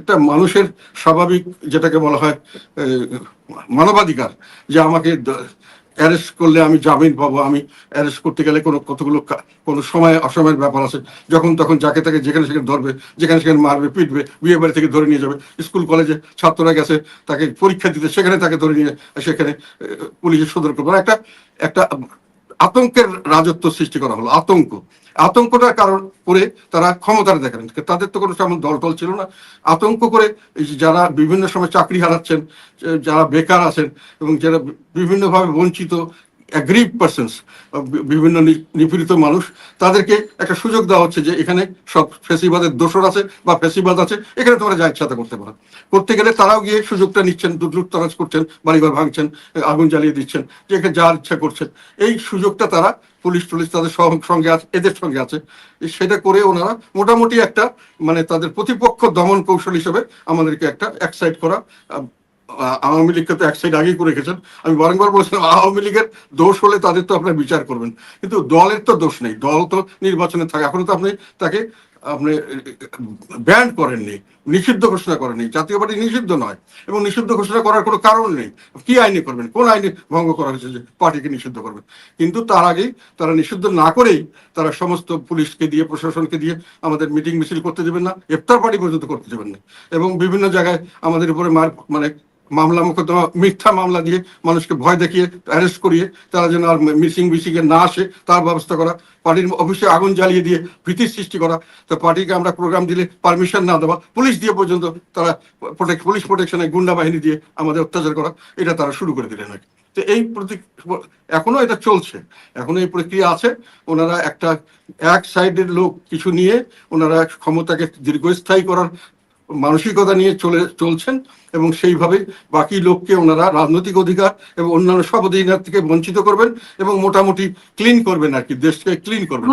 একটা মানুষের স্বাভাবিক যেটাকে বলা হয় মানবাধিকার, যে আমাকে অ্যারেস্ট করলে আমি জামিন পাবো, আমি অ্যারেস্ট করতে গেলে কোনো কতগুলো কোনো সময় অসময়ের ব্যাপার আছে, যখন তখন যাকে তাকে যেখানে সেখানে ধরবে, যেখানে সেখানে মারবে, পিটবে, বিয়ে বাড়ি থেকে ধরে নিয়ে যাবে, স্কুল, কলেজে ছাত্ররা গেছে, তাকে পরীক্ষা দিতে, সেখানে তাকে ধরে নিয়ে, সেখানে পুলিশের সদর করবে একটা একটা আতঙ্কের রাজত্ব সৃষ্টি করা হলো, আতঙ্ক। আতঙ্কটার কারণ করে তারা ক্ষমতার দেখেন তাদের তো কোনো তেমন দল টল ছিল না। আতঙ্ক করে যারা বিভিন্ন সময় চাকরি হারাচ্ছেন যারা বেকার আছেন এবং যারা বিভিন্নভাবে বঞ্চিত অ্যাগ্রিভ পার্সনস বিভিন্ন নিপীড়িত মানুষ, তাদেরকে একটা সুযোগ দেওয়া হচ্ছে যে এখানে সব ফেসিবাদের দোষর আছে বা ফেসিবাদ আছে, এখানে তোমরা যা ইচ্ছা তা করতে পারো। করতে গেলে তারাও গিয়ে সুযোগটা নিচ্ছেন লুটতরাজ করছেন, বাড়িঘর ভাঙছেন আগুন জ্বালিয়ে দিচ্ছেন, যে এখানে যার ইচ্ছা করছেন। এই সুযোগটা তারা পুলিশ টুলিশ তাদের সঙ্গে আছে, এদের সঙ্গে আছে। সেটা করে ওনারা মোটামুটি একটা মানে তাদের প্রতিপক্ষ দমন কৌশল হিসেবে আমাদেরকে একটা এক্সাইট করা আওয়ামী লীগকে তো এক সাইড আগেই করে রেখেছেন। আমি বারংবার বলছিলাম, আওয়ামী লীগের দোষ হলে তাদের তো আপনার বিচার করবেন। কিন্তু দলের তো দোষ নেই, দল তো নির্বাচনে থাকে। এখনও তো আপনি তাকে, আপনি ব্যান্ড করেননি, নিষিদ্ধ ঘোষণা করেননি। জাতীয় পার্টি নিষিদ্ধ নয় এবং নিষিদ্ধ ঘোষণা করার কোনো কারণ নেই। কি আইনে করবেন? কোন আইনে ভঙ্গ করা হয়েছে যে পার্টিকে নিষিদ্ধ করবেন? কিন্তু তার আগেই তারা নিষিদ্ধ না করেই তারা সমস্ত পুলিশকে দিয়ে, প্রশাসনকে দিয়ে আমাদের মিটিং মিছিল করতে দেবেন না, ইফতার পার্টি পর্যন্ত করতে দেবেন না। এবং বিভিন্ন জায়গায় আমাদের উপরে মার মানে মামলা মোকদ্দমা, মিথ্যা মামলা দিয়ে মানুষকে ভয় দেখিয়ে অ্যারেস্ট করিয়ে তারা যেন আর মিসিং মিসিং এ না আসে, তার ব্যবস্থা করা, পার্টির অফিসে আগুন জ্বালিয়ে দিয়ে ভীতির সৃষ্টি করা, তো পার্টিকে আমরা প্রোগ্রাম দিলে পারমিশন না দেওয়া পুলিশ দিয়ে পর্যন্ত তারা প্রোটেক্ট পুলিশ প্রোটেকশনে গুন্ডা বাহিনী দিয়ে আমাদের অত্যাচার করা, এটা তারা শুরু করে দিলেন আর কি। তো এই প্রতি, এখনও এটা চলছে, এখনও এই প্রক্রিয়া আছে, ওনারা একটা এক সাইডের লোক কিছু নিয়ে, ওনারা ক্ষমতাকে দীর্ঘস্থায়ী করার মানসিকতা নিয়ে চলে, চলছেন এবং সেইভাবে বাকি লোককে ওনারা রাজনৈতিক অধিকার এবং অন্যান্য সব অধিকার থেকে বঞ্চিত করবেন এবং মোটামুটি ক্লিন করবেন আর কি, দেশকে ক্লিন করবেন।